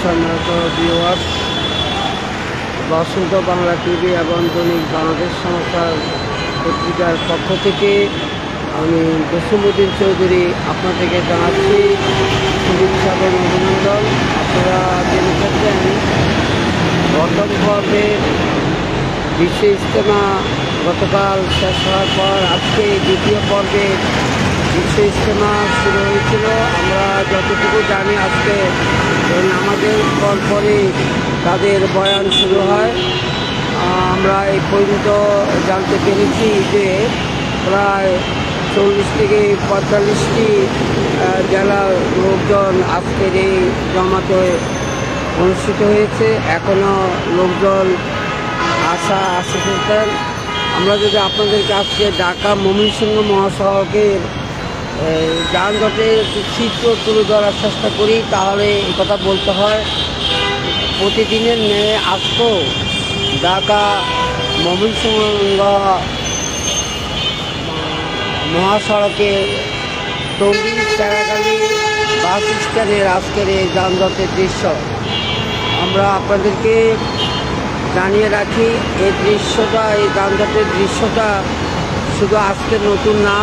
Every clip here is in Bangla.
সম্মানিত বসন্ত বাংলা টিভি এবং দৈনিক বাংলাদেশ সংস্থার পত্রিকার পক্ষ থেকে আমি জসিমুদ্দিন চৌধুরী আপনাদেরকে জানাচ্ছি শুভেচ্ছা এবং অভিনন্দন। আপনারা জেনে থাকবেন, প্রথম পর্বের বিশ্ব ইজতেমা গতকাল শেষ হওয়ার পর আজকে দ্বিতীয় পর্বের বিশ্ব ইজতেমা শুরু হয়েছিল। আমরা যতটুকু জানি আজকে নামাজের পর পরে তাদের বয়ান শুরু হয়। আমরা এই পর্যন্ত জানতে পেরেছি যে প্রায় চল্লিশ থেকে পঁয়তাল্লিশটি জেলার লোকজন আজকের এই জমাতে অনুষ্ঠিত হয়েছে। এখনও লোকজন আসা আসতেছেন আমরা যদি আপনাদেরকে আজকে ঢাকা ময়মনসিংহ মহাসড়কের এই, যানজটের চিত্র তুলে ধরার চেষ্টা করি তাহলে এই কথা বলতে হয়। প্রতিদিনের ন্যায় আজকেও ঢাকা ময়মনসিংহ মহাসড়কে টঙ্গী চারাগালি বাস স্ট্যান্ডের আজকের এই যানজটের দৃশ্য। আমরা আপনাদেরকে জানিয়ে রাখি এই দৃশ্যটা এই যানজটের দৃশ্যটা শুধু আজকে নতুন না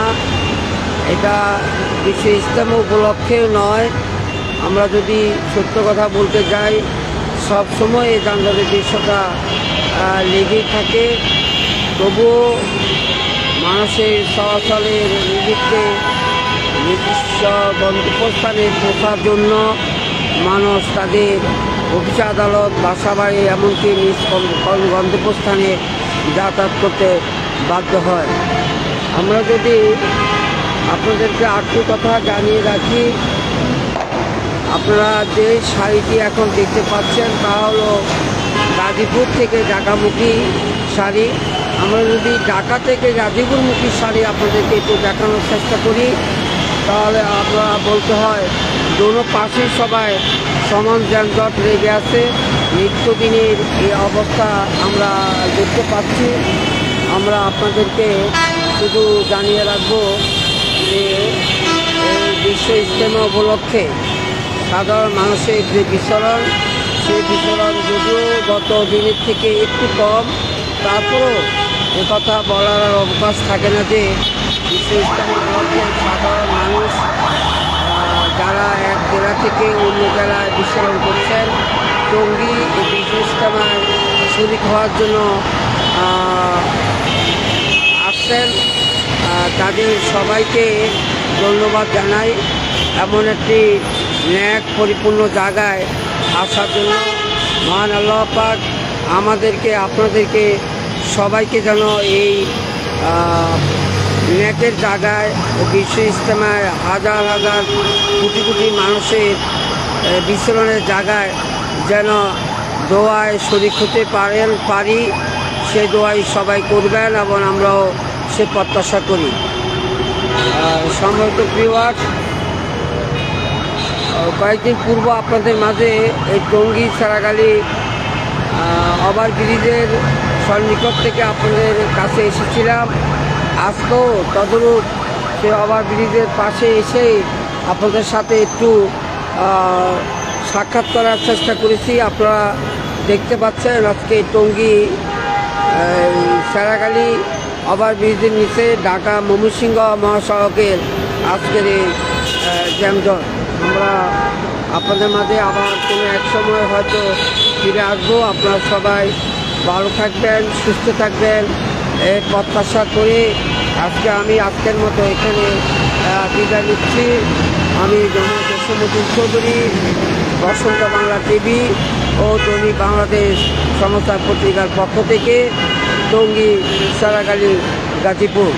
এটা বিশ্ব ইস্তেমা উপলক্ষেও নয়। আমরা যদি সত্য কথা বলতে যাই, সব সময় এই যানজটের দৃশ্যটা লেগেই থাকে। তবুও মানুষের চলাচলের নিমিত্তে নির্দিষ্ট গন্তব্যস্থানে পৌঁছার জন্য মানুষ তাদের অফিস আদালত বাসা বাড়ি এমনকি নিজ গন্তব্যস্থানে যাতায়াত করতে বাধ্য হয়। আমরা যদি আপনাদেরকে আরেকটু কথা জানিয়ে রাখি। আপনারা যে শাড়িটি এখন দেখতে পাচ্ছেন, তা হলো গাজীপুর থেকে ঢাকামুখী শাড়ি। আমরা যদি ঢাকা থেকে গাজীপুরমুখী শাড়ি আপনাদেরকে একটু দেখানোর চেষ্টা করি, তাহলে আপনারা বলতে হয়, দোনো পাশেই সবাই সমান যানজট লেগে আছে। নিত্যদিনের এই অবস্থা আমরা দেখতে পাচ্ছি। আমরা আপনাদেরকে শুধু জানিয়ে রাখব যে বিশ্ব ইজতেমা উপলক্ষে সাধারণ মানুষের যে বিচরণ, সেই বিচরণ যদিও গত দিনের থেকে একটু কম, তারপরেও কথা বলার অবকাশ থাকে না যে বিশ্ব ইসলাম উপলক্ষে সাধারণ মানুষ যারা এক জেলা থেকে অন্য জেলায় বিচরণ করছেন টঙ্গী বিশ্ব ইজতেমায় শরিক হওয়ার জন্য আসছেন। তাদের সবাইকে ধন্যবাদ জানাই এমন একটি ন্যাক পরিপূর্ণ জায়গায় আসার জন্য। মহান আল্লাহ পাক আমাদেরকে, আপনাদেরকে সবাইকে যেন এই ন্যাকের জায়গায় বিশ্ব ইজতেমায় হাজার হাজার কোটি কোটি মানুষের বিচরণের জায়গায় যেন দোয়ায় শরিক হতে পারেন, পারি, সে দোয়াই সবাই করবেন এবং আমরাও সে প্রত্যাশা করি। সম্ভবত প্রিয়ার কয়েকদিন পূর্ব আপনাদের মাঝে এই টঙ্গী সারাগালি ওভার ব্রিজের সন্নিকট থেকে আপনাদের কাছে এসেছিলাম। আজকেও তদরূপ সে ওভার ব্রিজের পাশে এসেই আপনাদের সাথে একটু সাক্ষাৎ করার চেষ্টা করেছি। আপনারা দেখতে পাচ্ছেন আজকে টঙ্গী সারাগালি ওভার ব্রিজের নিচে ঢাকা ময়মনসিংহ মহাসড়কের আজকের এই জ্যামজট। আমরা আপনাদের মাঝে আবার কোনো এক সময় হয়তো ফিরে আসব। আপনারা সবাই ভালো থাকবেন, সুস্থ থাকবেন। এই প্রত্যাশা করে আজকে আমি আজকের মতো এখানে বিদায় নিচ্ছি। আমি জসমুদ্দিন চৌধুরী। বসন্ত বাংলা টিভি ও দৈনিক বাংলাদেশ সমস্যা পত্রিকার পক্ষ থেকে টঙ্গী সারাগালি গাজীপুর।